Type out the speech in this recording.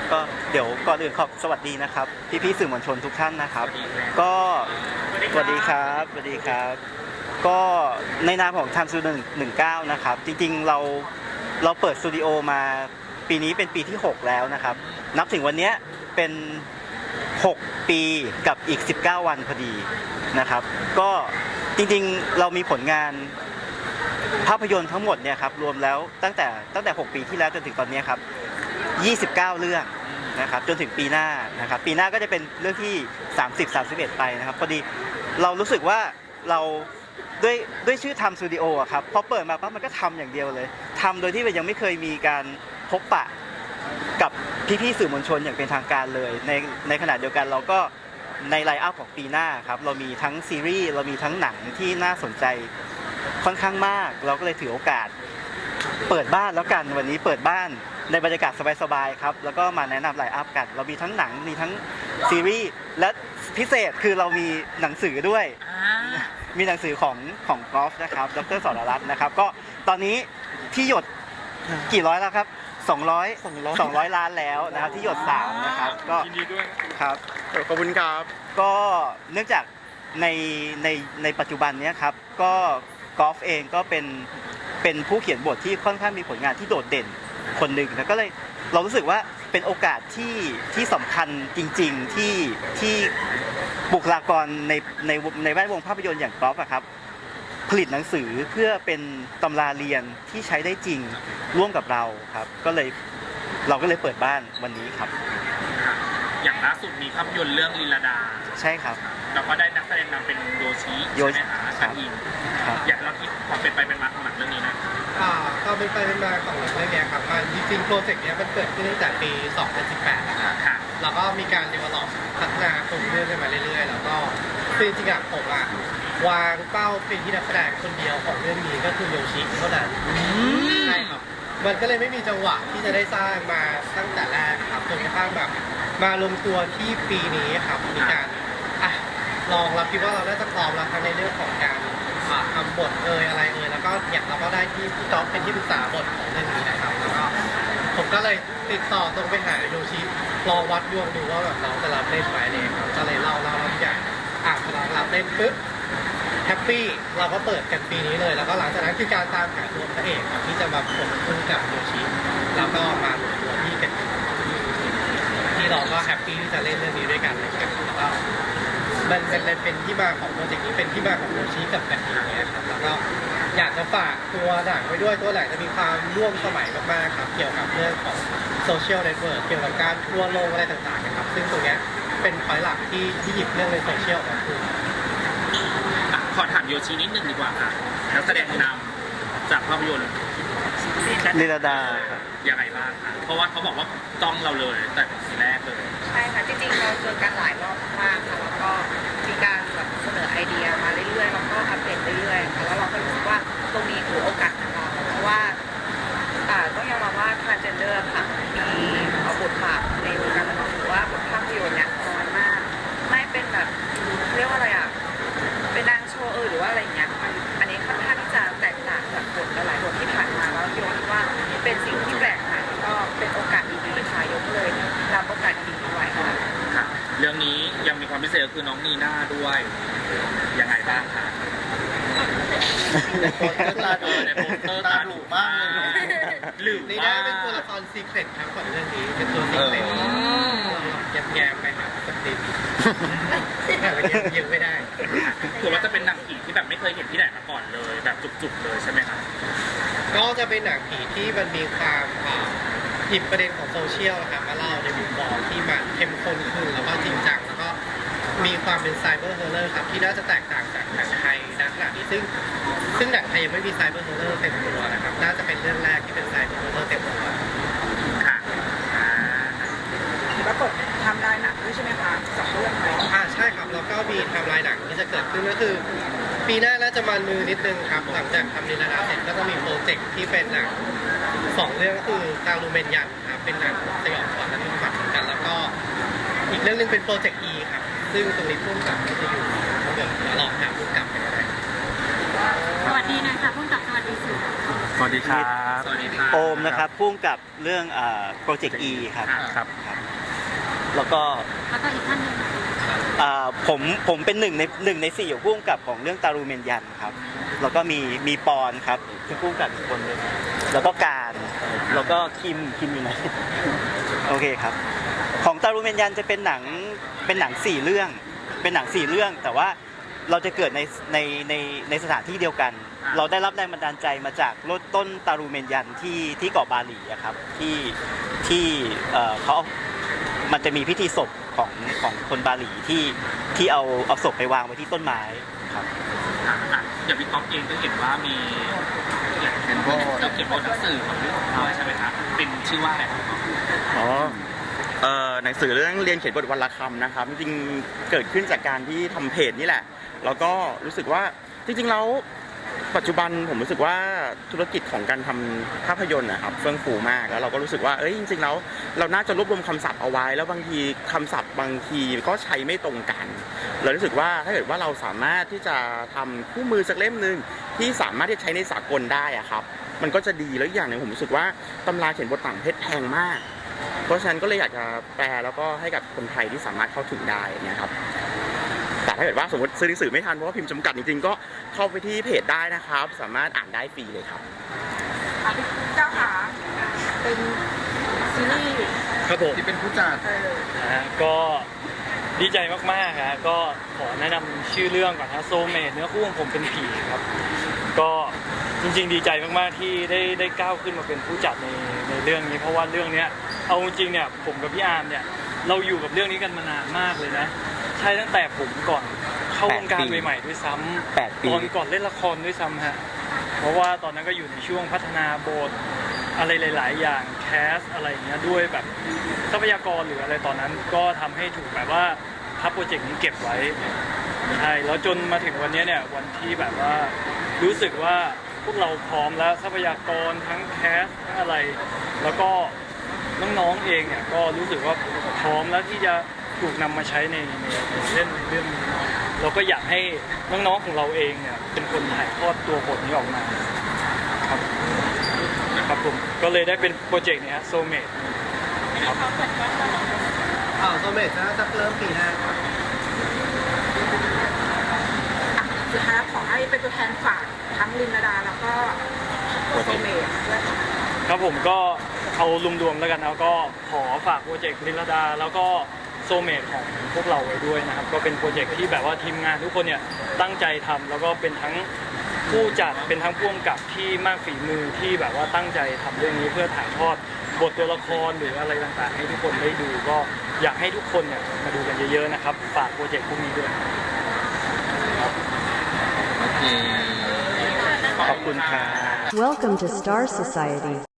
ครับก็เดี๋ยวก่อนอื่นขอบสวัสดีนะครับ พี่ๆสื่อมวลชนทุกท่านนะครับ ก็สวัสดีครับสวัสดีครับ ก็ในนามของทางสตูดิโอหนึ่งเก้านะครับ จริงๆเราเราเปิดสตูดิโอมาปีนี้เป็นปีที่ 6 แล้วนะครับ นับถึงวันเนี้ยเป็น 6 ปีกับอีก 19 วันพอดีนะครับ ก็จริงๆเรามีผลงานภาพยนตร์ทั้งหมดเนี่ยครับรวมแล้วตั้งแต่ตั้งแต่ 6 ปีที่แล้วจนถึงตอนเนี้ยครับ 29 เรื่องนะครับจนถึงปีหน้านะครับปีหน้าก็จะเป็นเรื่องที่ 30 31 ไปนะครับพอดีเรารู้สึกว่าเราด้วยด้วยชื่อทำสตูดิโออะครับพอเปิดมาปั๊บมันก็ทำอย่างเดียวเลยทำโดยที่มันยังไม่เคยมีการพบปะกับพี่ๆสื่อมวลชนอย่างเป็นทางการเลย ในในขณะเดียวกันเราก็ในไลน์อัพของปีหน้าครับเรามีทั้งซีรีส์เรามีทั้งหนังที่น่าสนใจค่อนข้างมาก เราก็เลยถือโอกาส เปิดบ้านแล้วกันวันนี้เปิดบ้านในบรรยากาศสบายๆครับ แล้วก็มาแนะนำไลน์อัพกัน เรามีทั้งหนังมีทั้งซีรีส์และพิเศษคือเรามีหนังสือด้วย อ่ามีหนังสือของของกอล์ฟนะครับ ดรสรรัตน์นะครับ ก็ตอนนี้ที่หยดกี่ร้อยแล้วครับ 200 200ล้านแล้วนะครับที่หยดสามนะครับก็ยินดีด้วยครับ ขอบคุณครับ ก็เนื่องจากในในในปัจจุบันเนี้ยครับก็กอล์ฟเองก็เป็น เป็นผู้เขียนบทที่ค่อนข้างมีผลงานที่โดดเด่นคนหนึ่งนะก็เลยเรารู้สึกว่าเป็นโอกาสที่ที่สำคัญจริง ๆ ที่ที่บุคลากรในในในแวดวงภาพยนตร์อย่างกอล์ฟอะครับผลิตหนังสือเพื่อเป็นตำราเรียนที่ใช้ได้จริงร่วมกับเราครับ ก็เลยเราก็เลยเปิดบ้านวันนี้ครับ อย่างล่าสุดมีภาพยนตร์เรื่องลีลาดา ใช่ครับ แล้วก็ได้นักแสดงนำเป็นโยชิโยใช่ชิไหมคะครัชับนอินครับอยากให้เราคิดความเป็นไปเป็นมาของหนังเรื่องนี้นะ อ่าความเป็นไปเป็นมาของหนังเรื่องเนี้ยครับมันจริงๆโปรเจกต์เนี้ยมันเกิดขึ้นตั้งแต่ปี 2018นะครับค่ะ แล้วก็มีการ develop พัฒนาตัวเรื่องขึ้นมาเรื่อยๆ แล้วก็คือจริงๆอะผมอะวางเป้าเป็นที่นักแสดงคนเดียวของเรื่องนี้ก็คือโยชิเท่านั้นใช่ครับ มันก็เลยไม่มีจังหวะที่จะได้สร้างมาตั้งแต่แรกครับจนกระทั่งแบบมาลงตัวที่ปีนี้ครับมีการอะลองเราคิดว่าเราน่าจะพร้อมแล้วทั้งในเรื่องของการอ่าทำ บทเอยอะไรเอยแล้วก็เนี่ยเราก็ได้ที่พี่จ๊อบเป็นที่ปรึกษาบทของเรื่องนี้นะครับแล้วก็ผมก็เลยติดต่อตรงไปหาโยชิลองวัดดวงดูว่าแบบน้องจะรับเล่นไหมเนี่ยครับก็เลยเล่าเล่าเล่าทุกอย่างอะพอเรารับเล่นปุ๊บแฮปปี้เราก็เปิดกันปีนี้เลยแล้วก็หลังจากนั้นคือการตามหาตัวพระเอกครับที่จะมาผลคู่กับโยชิแล้วก็มาลงตัวที่กันที่เราก็แฮปปี้ที่จะเล่นเรื่องนี้ด้วยกันเลยครับแล้วก็ มันเป็นเป็นเป็นที่มาของโปรเจกต์นี้เป็นที่มาของโยชิกับกันเนี่ยครับแล้วก็อยากจะฝากตัวหนังไว้ด้วยตัวหนังจะมีความร่วมสมัยมากๆครับเกี่ยวกับเรื่องของโซเชียลเน็ตเวิร์กเกี่ยวกับการทัวร์ลงอะไรต่างๆนะครับ ซึ่งตรงเนี้ยเป็นพอยหลักที่ที่หยิบเรื่องในโซเชียลมาพูดอะขอถามโยชินิดหนึ่งดีกว่าค่ะนักแสดงนำจากภาพยนตร์ลีลาดาครับ ยังไงบ้างคะเพราะว่าเขาบอกว่าจ้องเราเลยแต่ทีแรกเลย ใช่ค่ะ จริงๆ เราเจอกันหลายรอบมากค่ะแล้วก็มีการแบบ เสนอไอเดียมาเรื่อยๆแล้วก็อัปเดตเรื่อยๆค่ะแล้วเราก็รู้สึกว่าตรงนี้คือโอกาสของเราเพราะว่าอ่าต้องยอมรับว่า transgender ค่ะ ความพิเศษก็คือน้องนีน่าด้วยยังไงบ้างคะในโปสเตอร์ตาเออในโปสเตอร์ตาดุมากหรือนี่ว่าได้เป็นตัวละครซีเครตครับของเรื่องนี้เป็นตัวซีเครตเราแยมๆไปหาสติแต่ว่ายังยังไม่ได้คือว่าจะเป็นหนังผีที่แบบไม่เคยเห็นที่ไหนมาก่อนเลย แบบจุกๆเลยใช่ไหมคะก็จะเป็นหนังผีที่มันมีความอ่าหยิบประเด็นของโซเชียลนะครับมาเล่าในมุมมองที่มันเข้มข้นขึ้นแล้วก็จริงจังแล้วก็มี ความเป็นไซเบอร์เฮอร์เรอร์ครับที่น่าจะแตกต่างจากหนังไทยณขณะนี้ซึ่ง ซึ่งหนังไทยยังไม่มีไซเบอร์เฮอร์เรอร์เต็มตัวนะครับน่าจะเป็นเรื่องแรกที่เป็นไซเบอร์เฮอร์เรอร์เต็มตัวค่ะอ่าแล้วกดทำลายหนักด้วยใช่ไหมคะสองเรื่องไหมอ่าใช่ครับแล้วก็มีไทำลายหนังที่จะเกิดขึ้นก็คือ ปีหน้าน่าจะมันมือนิดนึงครับหลังจากทำนิรนาเสร็จก็จะมีโปรเจกต์ที่เป็นหนังสองเรื่องก็คือตาลูเมนยันครับเป็นหนังสยองขวัญและทุกฝันเหมือนกัน แล้วก็อีกเรื่องหนึงเป็นโปรเจกต์ E ครับ ซึ่งตรงนี้พุ่มกับก็จะอยู่เดี๋ยวลองหาพุ่มกับไปก็ได้สวัสดีนะคะพุ่งกับสวัสดีสื่อสวัสดีครับ สวัสดีครับโอมนะครับพุ่งกับเรื่องโปรเจกต์ E ครับครับครับแล้วก็แล้วก็อีกท่านหนึ่งอ่าผมผมเป็นหนึ่งในหนึ่งในสี่พุ่งกับของเรื่องตารูเมนยันครับ แล้วก็มีมีปอนครับคือพุ่งกับอีกคนหนึงแล้วก็การ แล้วก็คิมคิมอยู่ไหนโอเคครับ ของตารูเมนยันจะเป็นหนัง เป็นหนังสี่เรื่อง เป็นหนังสี่เรื่อง แต่ว่าเราจะเกิดในในในในสถานที่เดียวกัน เราได้รับแรงบันดาลใจมาจากรถต้นตารูเมนยันที่ที่เกาะบาหลีอะครับที่ที่เอ่อเขาเอามันจะมีพิธีศพของของคนบาหลีที่ที่เอาเอาศพไปวางไว้ที่ต้นไม้ครับอะอะอย่างพี่ก๊อฟเองก็เห็นว่ามีเขียนบทเขียนบทหนังสือของเรื่องของเราใช่ไหมครับเป็นชื่อว่าอะไรครับอ๋อ เอ่อหนังสือเรื่องเรียนเขียนบทวันละคำนะครับจริงๆเกิดขึ้นจากการที่ทำเพจนี่แหละ แล้วก็รู้สึกว่าจริงๆแล้วปัจจุบันผมรู้สึกว่าธุรกิจของการทำภาพยนตร์นะครับเฟื่องฟูมากแล้วเราก็รู้สึกว่าเอ้ยจริงๆแล้วเราน่าจะรวบรวมคำศัพท์เอาไว้ แล้วบางทีคำศัพท์บางทีก็ใช้ไม่ตรงกัน เรารู้สึกว่าถ้าเกิดว่าเราสามารถที่จะทำคู่มือสักเล่มหนึ่งที่สามารถที่จะใช้ในสากลได้อะครับ มันก็จะดีแล้วอีกอย่างหนึ่งผมรู้สึกว่าตำราเขียนบทต่างประเทศแพงมาก เพราะฉะนั้นก็เลยอยากจะแปลแล้วก็ให้กับคนไทยที่สามารถเข้าถึงได้เนะครับแต่ถ้าเกิดว่าสมมติซื้อหนังสือไม่ทันเพราะว่าพิมพ์จำกัดจริงๆก็เข้าไปที่เพจได้นะครับ สามารถอ่านได้ฟรีเลยครับอะพี่เจ้าขาเป็นซีรีส์ครับผมที่เป็นผู้จัดเออนะฮะก็ดีใจมากๆฮะก็ขอแนะนำชื่อเรื่องก่อนฮะโซเมดเนื้อคู่ของผมเป็นผีครับ ก็จริงๆ ดีใจมากๆที่ได้ได้ก้าวขึ้นมาเป็นผู้จัดในในเรื่องนี้ เพราะว่าเรื่องเนี้ย เอาจริงๆเนี่ยผมกับพี่อาร์มเนี่ยเราอยู่กับเรื่องนี้กันมานานมากเลยนะ ใช่ตั้งแต่ผมก่อนเข้าวงการแปดปีใหม่ๆด้วยซ้ำแปดปี ตอนก่อนเล่นละครด้วยซ้ำฮะเพราะว่าตอนนั้นก็อยู่ในช่วงพัฒนาบทอะไรหลาย ๆ อย่างแคสอะไรอย่างเงี้ยด้วยแบบทรัพยากรหรืออะไรตอนนั้นก็ทำให้ถูกแบบว่าพับโปรเจกต์นี้เก็บไว้ใช่แล้วจนมาถึงวันเนี้ยเนี่ยวันที่แบบว่ารู้สึกว่าพวกเราพร้อมแล้วทรัพยากรทั้งแคสทั้งอะไร แล้วก็ น้องๆเองเนี่ยก็รู้สึกว่าพร้อมแล้วที่จะถูกนำมาใช้ในในในเล่นเรื่องนี้เราก็อยากให้น้องๆของเราเองเนี่ยเป็นคนถ่ายทอดตัวบทนี้ออกมาครับครับผมก็เลยได้เป็นโปรเจกต์เนี้ยโซเมดครับอ่าโซเมตน่าจะเริ่มปีหน้าครับอะสุดท้ายแล้วขอให้เป็นตัวแทนฝากทั้งลินดาแล้วก็โซเมดด้วยค่ะ ครับผมก็ เอารวมๆแล้วกันแล้วก็ขอฝากโปรเจกต์ลิลดา แล้วก็โซเมดของพวกเราไว้ด้วยนะครับ ก็เป็นโปรเจกต์ที่แบบว่าทีมงานทุกคนเนี่ยตั้งใจทำแล้วก็เป็นทั้งผู้จัดเป็นทั้งผู้กำกับที่มากฝีมือที่แบบว่าตั้งใจทำเรื่องนี้เพื่อถ่ายทอดบทตัวละครหรืออะไรต่างๆ ให้ทุกคนได้ดูก็อยากให้ทุกคนเนี่ยมาดูกันเยอะๆนะครับฝากโปรเจกต์พวกนี้ด้วยขอบคุณครับ Welcome to Star Society.